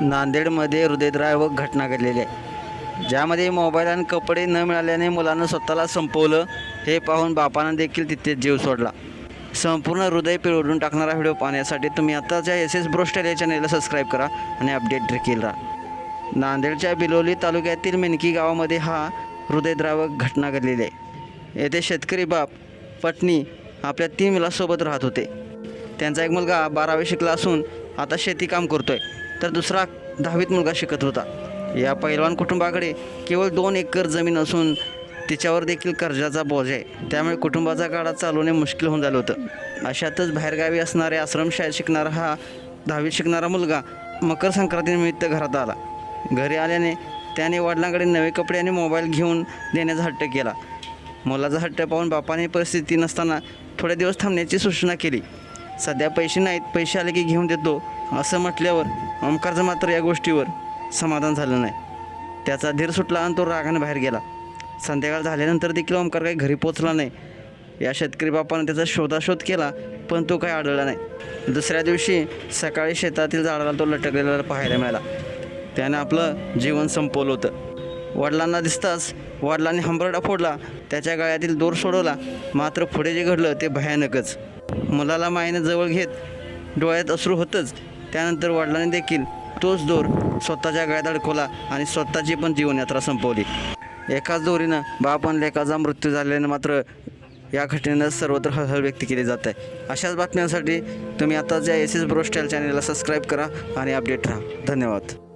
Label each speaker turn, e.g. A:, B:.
A: नांदेडमध्ये हृदयद्रावक घटना घडलेली आहे. ज्यामध्ये मोबाईल आणि कपडे न मिळाल्याने मुलानं स्वतःला संपवलं. हे पाहून बापानं देखील तिथेच जीव सोडला. संपूर्ण हृदय पिळवडून टाकणारा व्हिडिओ पाहण्यासाठी तुम्ही आताच्या एस एस ब्रोस्टर या चॅनेलला सबस्क्राईब करा आणि अपडेट देखील राहा. नांदेडच्या बिलोली तालुक्यातील मेनकी गावामध्ये हा हृदयद्रावक घटना घडलेली आहे. येथे शेतकरी बाप पत्नी आपल्या तीन मुलासोबत राहत होते. त्यांचा एक मुलगा बारावी शिकला असून आता शेती काम आहे तर दुसरा दहावीत मुलगा शिकत होता. या पैलवान कुटुंबाकडे केवळ दोन एकर जमीन असून तिच्यावर देखील कर्जाचा बोज आहे. त्यामुळे कुटुंबाचा गाडा चालवणे मुश्किल होऊन झालं होतं. अशातच बाहेरगावी असणारे आश्रमशाळेत शिकणारा हा दहावीत शिकणारा मुलगा मकर संक्रांतीनिमित्त घरात आला. घरी आल्याने त्याने वडिलांकडे नवे कपडे आणि मोबाईल घेऊन देण्याचा हट्ट केला. मुलाचा हट्ट पाहून बापाने परिस्थिती नसताना थोडे दिवस थांबण्याची सूचना केली. सध्या पैसे नाहीत पैसे आले की घेऊन देतो. असं म्हटल्यावर ओमकारचं मात्र या गोष्टीवर समाधान झालं नाही. त्याचा धीर सुटला आणि तो रागाने बाहेर गेला. संध्याकाळ झाल्यानंतर देखील ओमकार काही घरी पोचला नाही. या शेतकरी बापानं त्याचा शोधाशोध केला पण तो काही आढळला नाही. दुसऱ्या दिवशी सकाळी शेतातील झाडाला तो लटकलेला पाहायला मिळाला. त्यानं आपलं जीवन संपवलं होतं. वडिलांना दिसताच वडिलांनी हंबरडा फोडला त्याच्या गळ्यातील दोर सोडवला. मात्र पुढे जे घडलं ते भयानकच. मुलाला मायेनं जवळ घेत डोळ्यात अश्रू होतंच त्यानंतर वडिलांनी देखील तोच दोर स्वतःच्या गळ्यात अडकवला आणि स्वतःची पण जीवनयात्रा संपवली. एकाच दोरीनं बाप आणि लेकाचा मृत्यू झाल्याने मात्र या घटनेनं सर्वत्र हळहळ व्यक्त केली जात आहे. अशाच बातम्यांसाठी तुम्ही आताच या एस एस ब्रोस्टाईल चॅनलला सबस्क्राईब करा आणि अपडेट राहा. धन्यवाद.